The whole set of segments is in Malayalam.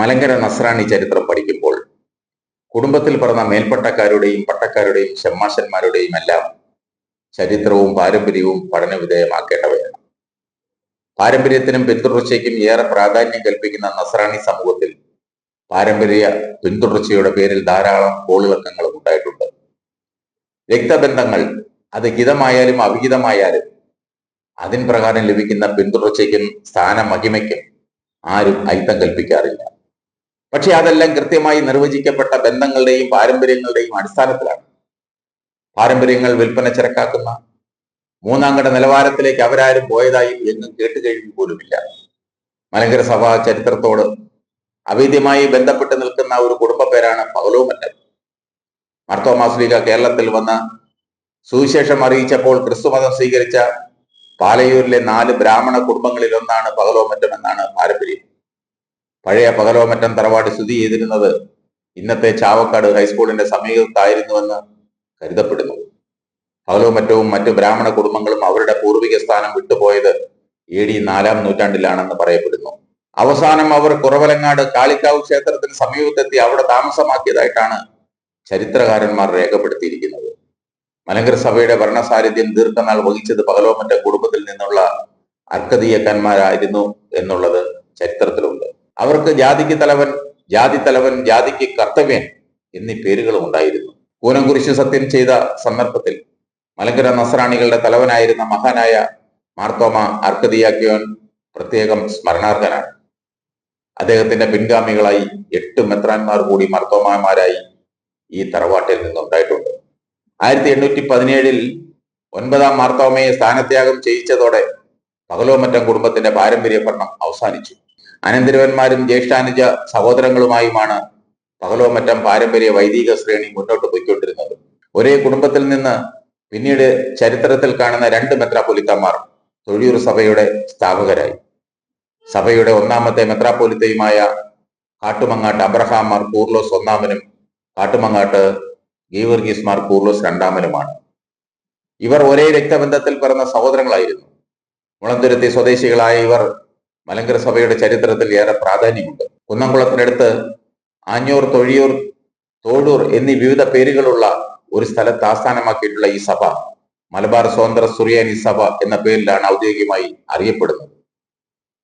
മലങ്കര നസ്രാണി ചരിത്രം പഠിക്കുമ്പോൾ കുടുംബത്തിൽ പിറന്ന മേൽപ്പട്ടക്കാരുടെയും പട്ടക്കാരുടെയും ഷമ്മാശന്മാരുടെയും എല്ലാം ചരിത്രവും പാരമ്പര്യവും പഠന വിധേയമാക്കേണ്ടവയാണ് പാരമ്പര്യത്തിനും പിന്തുടർച്ചയ്ക്കും ഏറെ പ്രാധാന്യം കൽപ്പിക്കുന്ന നസ്രാണി സമൂഹത്തിൽ പാരമ്പര്യ പിന്തുടർച്ചയുടെ പേരിൽ ധാരാളം കോളിളക്കങ്ങളും ഉണ്ടായിട്ടുണ്ട്. രക്തബന്ധങ്ങൾ അത് ഹിതമായാലും അവിഹിതമായാലും അതിൻ പ്രകാരം ലഭിക്കുന്ന പിന്തുടർച്ചയ്ക്കും സ്ഥാനമഹിമയ്ക്കും ആരും അയിത്തം കൽപ്പിക്കാറില്ല. പക്ഷെ അതെല്ലാം കൃത്യമായി നിർവചിക്കപ്പെട്ട ബന്ധങ്ങളുടെയും പാരമ്പര്യങ്ങളുടെയും അടിസ്ഥാനത്തിലാണ്. പാരമ്പര്യങ്ങൾ വിൽപ്പന ചരക്കാക്കുന്ന മൂന്നാം കട നിലവാരത്തിലേക്ക് അവരാരും പോയതായി എങ്ങും കേട്ടുകഴിഞ്ഞു പോലുമില്ല. മലങ്കര സഭാ ചരിത്രത്തോട് അവേദ്യമായി ബന്ധപ്പെട്ട് നിൽക്കുന്ന ഒരു കുടുംബ പേരാണ് പകലോമറ്റൻ മാർത്തോമാസ്ലിക കേരളത്തിൽ വന്ന സുവിശേഷം അറിയിച്ചപ്പോൾ ക്രിസ്തുമതം സ്വീകരിച്ച പാലയൂരിലെ നാല് ബ്രാഹ്മണ കുടുംബങ്ങളിൽ ഒന്നാണ് പകലോമറ്റം എന്നാണ് പാരമ്പര്യം. പഴയ പകലോമറ്റം തറവാട് സ്ഥിതി ചെയ്തിരുന്നത് ഇന്നത്തെ ചാവക്കാട് ഹൈസ്കൂളിന്റെ സമീപത്തായിരുന്നുവെന്ന് കരുതപ്പെടുന്നു. പകലോമറ്റവും മറ്റു ബ്രാഹ്മണ കുടുംബങ്ങളും അവരുടെ പൂർവിക സ്ഥാനം വിട്ടുപോയത് എ ഡി നാലാം നൂറ്റാണ്ടിലാണെന്ന് പറയപ്പെടുന്നു. അവസാനം അവർ കുറവലങ്ങാട് കാളിക്കാവ് ക്ഷേത്രത്തിന് സമീപത്തെത്തി അവിടെ താമസമാക്കിയതായിട്ടാണ് ചരിത്രകാരന്മാർ രേഖപ്പെടുത്തിയിരിക്കുന്നത്. മലങ്കര സഭയുടെ ഭരണസാന്നിധ്യം ദീർഘനാൾ വഹിച്ചത് പകലോമറ്റ കുടുംബത്തിൽ നിന്നുള്ള അർക്കതീയക്കന്മാരായിരുന്നു എന്നുള്ളത് ചരിത്രത്തിലുണ്ട് അവർക്ക് ജാതിക്ക് തലവൻ ജാതി തലവൻ ജാതിക്ക് കർത്തവ്യൻ എന്നീ പേരുകളും ഉണ്ടായിരുന്നു. കൂനംകുരിശ് സത്യം ചെയ്ത സന്ദർഭത്തിൽ മലങ്കര നസ്രാണികളുടെ തലവനായിരുന്ന മഹാനായ മാർത്തോമ അർക്കതിയാക്കിയോൻ പ്രത്യേകം സ്മരണാർഹനാണ്. അദ്ദേഹത്തിന്റെ പിൻഗാമികളായി എട്ട് മെത്രാന്മാർ കൂടി മർത്തോമാമാരായി ഈ തറവാട്ടിൽ നിന്നുണ്ടായിട്ടുണ്ട്. ആയിരത്തി എണ്ണൂറ്റി പതിനേഴിൽ ഒൻപതാം മാർത്തോമയെ സ്ഥാനത്യാഗം ചെയ്യിച്ചതോടെ പകലോമറ്റം കുടുംബത്തിന്റെ പാരമ്പര്യ പഠനം അവസാനിച്ചു. അനന്തരവന്മാരും ജ്യേഷ്ഠാനുജ സഹോദരങ്ങളുമായുമാണ് പകലോമറ്റം പാരമ്പര്യ വൈദിക ശ്രേണി മുന്നോട്ട് പോയിക്കൊണ്ടിരുന്നത്. ഒരേ കുടുംബത്തിൽ നിന്ന് പിന്നീട് ചരിത്രത്തിൽ കാണുന്ന രണ്ട് മെത്രാപ്പൊലിത്തന്മാർ തൊഴിയൂർ സഭയുടെ സ്ഥാപകരായി. സഭയുടെ ഒന്നാമത്തെ മെത്രാപ്പൊലിത്തയുമായ കാട്ടുമങ്ങാട്ട് അബ്രഹാം മാർ കൂർലോസ് ഒന്നാമനും കാട്ടുമങ്ങാട്ട് ഗീവർഗീസ് മാർ കൂർലോസ് രണ്ടാമനുമാണ്. ഇവർ ഒരേ രക്തബന്ധത്തിൽ പിറന്ന സഹോദരങ്ങളായിരുന്നു. മുളന്തുരുത്തി സ്വദേശികളായ ഇവർ മലങ്കര സഭയുടെ ചരിത്രത്തിൽ ഏറെ പ്രാധാന്യമുണ്ട്. കുന്നംകുളത്തിനടുത്ത് ആഞ്ഞൂർ തൊഴിയൂർ തോടൂർ എന്നീ വിവിധ പേരുകളുള്ള ഒരു സ്ഥലത്ത് ആസ്ഥാനമാക്കിയിട്ടുള്ള ഈ സഭ മലബാർ സ്വതന്ത്ര സുറിയാനി സഭ എന്ന പേരിലാണ് ഔദ്യോഗികമായി അറിയപ്പെടുന്നത്.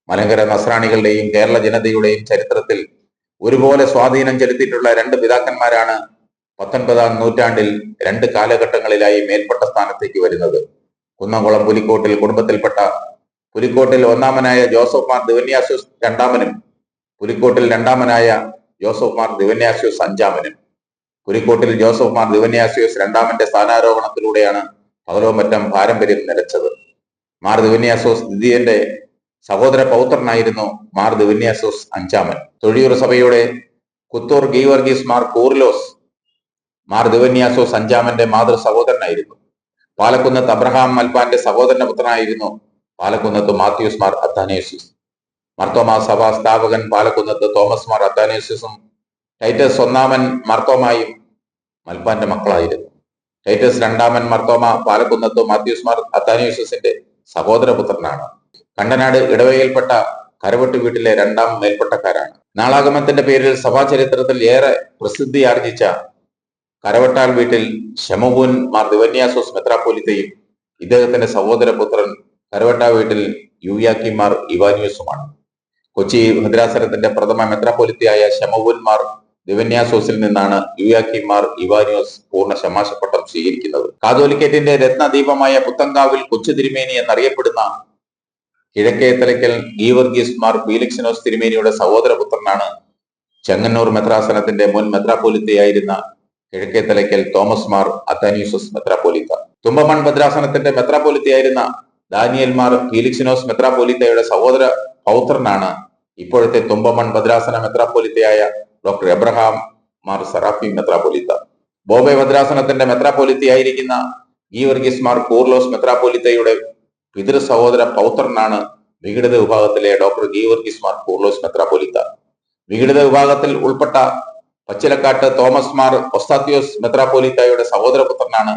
മലങ്കര നസ്രാണികളുടെയും കേരള ജനതയുടെയും ചരിത്രത്തിൽ ഒരുപോലെ സ്വാധീനം ചെലുത്തിയിട്ടുള്ള രണ്ട് പിതാക്കന്മാരാണ് പത്തൊൻപതാം നൂറ്റാണ്ടിൽ രണ്ട് കാലഘട്ടങ്ങളിലായി മേൽപ്പെട്ട സ്ഥാനത്തേക്ക് വരുന്നത്. കുന്നംകുളം പുലിക്കോട്ടിൽ കുടുംബത്തിൽപ്പെട്ട പുലിക്കോട്ടിൽ ഒന്നാമനായ ജോസഫ് മാർ ദിവന്യാസ്യൂസ് രണ്ടാമനും പുലിക്കോട്ടിൽ രണ്ടാമനായ ജോസഫ് മാർ ദിവന്യാസ്യൂസ് അഞ്ചാമനും പുലിക്കോട്ടിൽ ജോസഫ് മാർ ദിവന്യാസ്യൂസ് രണ്ടാമന്റെ സ്ഥാനാരോഹണത്തിലൂടെയാണ് പകലോമറ്റം പാരമ്പര്യം നിലച്ചത്. മാർ ദിവന്യാസോസ് ദ്വിതീയന്റെ സഹോദര പൗത്രനായിരുന്നു മാർ ദിവന്യാസോസ് അഞ്ചാമൻ. തൊഴിയൂർ സഭയുടെ കുത്തൂർ ഗീവർഗീസ് മാർ കൂർലോസ് മാർ ദിവന്യാസോസ് അഞ്ചാമന്റെ മാതൃ സഹോദരനായിരുന്നു. പാലക്കുന്നത്ത് അബ്രഹാം മൽപ്പാന്റെ സഹോദരന്റെ പുത്രനായിരുന്നു പാലക്കുന്നത്ത് മാത്യൂസ് മാർ അത്താനേഷ്യസ് മർത്തോമ സഭാ സ്ഥാപകൻ പാലക്കുന്നത്ത് തോമസ് മാർ അത്താനേഷ്യസും ടൈറ്റസ് ഒന്നാമൻ മർത്തോമായും മൽപ്പാന്റെ മക്കളായിരുന്നു. ടൈറ്റസ് രണ്ടാമൻ മർത്തോമ പാലക്കുന്നത്ത് മാത്യൂസ് മാർ അത്താനേഷ്യസിന്റെ സഹോദരപുത്രനാണ്. കണ്ടനാട് ഇടവകയിൽപ്പെട്ട കരവട്ട് വീട്ടിലെ രണ്ടാം മേൽപ്പെട്ടക്കാരാണ്. നാളാഗമത്തിന്റെ പേരിൽ സഭാചരിത്രത്തിൽ ഏറെ പ്രസിദ്ധി ആർജിച്ച കരവട്ടാൽ വീട്ടിൽ ശമവൂൻ മാർ ദിവന്യാസോസ് മെത്രാപ്പോലിത്തയും ഇദ്ദേഹത്തിന്റെ സഹോദരപുത്രൻ കരവട്ട വീട്ടിൽ യുയാക്കിമാർ ഇവാനിയൂസുമാണ്. കൊച്ചി ഭദ്രാസനത്തിന്റെ പ്രഥമ മെത്രാപൊലിത്തിയായ ശമവൂൻ മാർ ദിവന്യാസോസിൽ നിന്നാണ് യുയാക്കിമാർ ഇവാനിയോസ് പൂർണ ശമാശപ്പട്ടം സ്വീകരിക്കുന്നത്. കാതോലിക്കേറ്റിന്റെ രത്നദീപമായ പുത്തങ്കാവിൽ കൊച്ചു തിരുമേനി എന്നറിയപ്പെടുന്ന കിഴക്കേത്തലയ്ക്കൽ ഗീവർഗീസ് മാർ ഫീലിക്സിനോസ് തിരുമേനിയുടെ സഹോദരപുത്രനാണ് ചെങ്ങന്നൂർ മെത്രാസനത്തിന്റെ മുൻ മെത്രാപോലിത്തയായിരുന്ന കിഴക്കേ തലയ്ക്കൽ തോമസ് മാർ അത്താനീസസ് മെത്രാപൊലിത്ത തുമ്പമൺ ഭദ്രാസനത്തിന്റെ മെത്രാപ്പൊലിത്തയായിരുന്ന ദാനിയൽ മാർ ഫീലിക്സിനോസ് മെത്രാപോലിത്തയുടെ സഹോദര പൗത്രനാണ്. ഇപ്പോഴത്തെ തുമ്പമൺ ഭദ്രാസന മെത്രാപോലിത്തയായ ഡോക്ടർ എബ്രഹാം മാർ സറാഫി മെത്രാപോലിത്ത ബോംബെ ഭദ്രാസനത്തിന്റെ മെത്രാപോലിത്തയായിരിക്കുന്ന ഗീവർഗീസ് മാർ കൂർലോസ് മെത്രാപോലിത്തയുടെ പിതൃ സഹോദര പൗത്രനാണ് വിഘടിത വിഭാഗത്തിലെ ഡോക്ടർ ഗീവർഗീസ് മാർ കൂർലോസ് മെത്രാപോലിത്ത വിഘടിത വിഭാഗത്തിൽ ഉൾപ്പെട്ട പച്ചിലക്കാട്ട് തോമസ് മാർ ഒസ്താത്യോസ് മെത്രാപോലിത്തയുടെ സഹോദരപുത്രനാണ്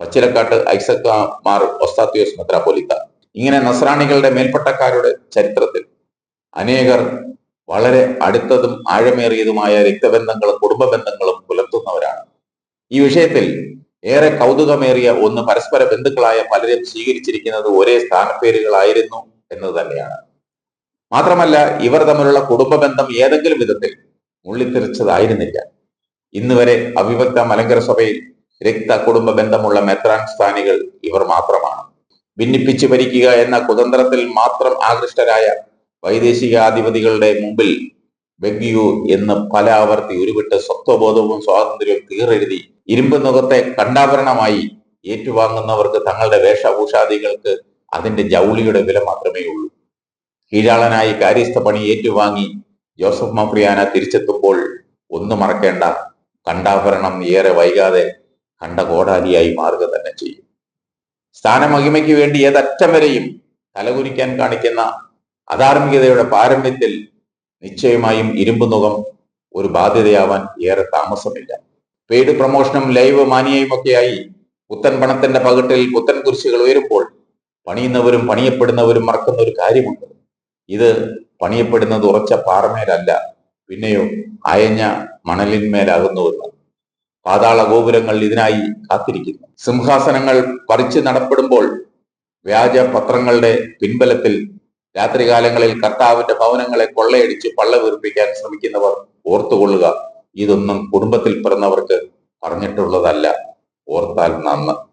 പച്ചിലക്കാട്ട് ഐസക് മാർ ഒസ്താത്യോസ് മെത്രാപോലിത്ത ഇങ്ങനെ നസ്രാണികളുടെ മേൽപ്പട്ടക്കാരുടെ ചരിത്രത്തിൽ അനേകർ വളരെ അടുത്തതും ആഴമേറിയതുമായ രക്തബന്ധങ്ങളും കുടുംബ ബന്ധങ്ങളും പുലർത്തുന്നവരാണ്. ഈ വിഷയത്തിൽ ഏറെ കൗതുകമേറിയ ഒന്ന് പരസ്പര ബന്ധുക്കളായ പലരും സ്വീകരിച്ചിരിക്കുന്നത് ഒരേ സ്ഥാനപ്പേരുകളായിരുന്നു എന്നത് തന്നെയാണ്. മാത്രമല്ല ഇവർ തമ്മിലുള്ള കുടുംബ ബന്ധം ഏതെങ്കിലും വിധത്തിൽ മുള്ളിത്തെറിച്ചതായിരുന്നില്ല. ഇന്ന് വരെ അവിഭക്ത മലങ്കര സഭയിൽ രക്ത കുടുംബ ബന്ധമുള്ള മെത്രാൻ സ്ഥാനികൾ ഇവർ മാത്രമാണ്. ഭിന്നിപ്പിച്ചു ഭരിക്കുക എന്ന കുതന്ത്രത്തിൽ മാത്രം ആകൃഷ്ടരായ വൈദേശികാധിപതികളുടെ മുമ്പിൽ ബെഗ്യു എന്ന് പല ആവർത്തി ഉരുവിട്ട് സ്വത്വബോധവും സ്വാതന്ത്ര്യവും തീറെഴുതി ഇരുമ്പ് മുഖത്തെ കണ്ടാഭരണമായി ഏറ്റുവാങ്ങുന്നവർക്ക് തങ്ങളുടെ വേഷഭൂഷാദികൾക്ക് അതിന്റെ ജൗളിയുടെ വില മാത്രമേ ഉള്ളൂ. കീഴാളനായി കാര്യസ്ഥ പണി ഏറ്റുവാങ്ങി ജോസഫ് മഫ്രിയാന തിരിച്ചെത്തുമ്പോൾ ഒന്നും മറക്കേണ്ട കണ്ടാഭരണം ഏറെ വൈകാതെ കണ്ട കോടാലിയായി മാറുക തന്നെ ചെയ്യും. സ്ഥാനമഹിമയ്ക്ക് വേണ്ടി ഏതറ്റം വരെയും തലകുരിക്കാൻ കാണിക്കുന്ന അധാർമികതയുടെ പാരമ്യത്തിൽ നിശ്ചയമായും ഇരുമ്പ് നുഖം ഒരു ബാധ്യതയാവാൻ ഏറെ താമസമില്ല. പെയ്ഡ് പ്രൊമോഷനും ലൈവ് മാനിയയും ഒക്കെയായി പുത്തൻ പണത്തിന്റെ പകിട്ടിൽ പുത്തൻ കുരിശുകൾ ഉയരുമ്പോൾ പണിയുന്നവരും പണിയപ്പെടുന്നവരും മറക്കുന്ന ഒരു കാര്യമുണ്ട്. ഇത് പണിയപ്പെടുന്നത് ഉറച്ച പാറമേലല്ല പിന്നെയോ അയഞ്ഞ മണലിന്മേലാകുന്നുവെന്ന് പാതാള ഗോപുരങ്ങൾ ഇതിനായി കാത്തിരിക്കുന്നു. സിംഹാസനങ്ങൾ പറിച്ചു നടപ്പെടുമ്പോൾ വ്യാജ പത്രങ്ങളുടെ പിൻബലത്തിൽ രാത്രികാലങ്ങളിൽ കർത്താവിന്റെ ഭവനങ്ങളെ കൊള്ളയടിച്ച് പള്ള വീർപ്പിക്കാൻ ശ്രമിക്കുന്നവർ ഓർത്തുകൊള്ളുക. ഇതൊന്നും കുടുംബത്തിൽ പിറന്നവർക്ക് പറഞ്ഞിട്ടുള്ളതല്ല. ഓർത്താൽ നന്ന്.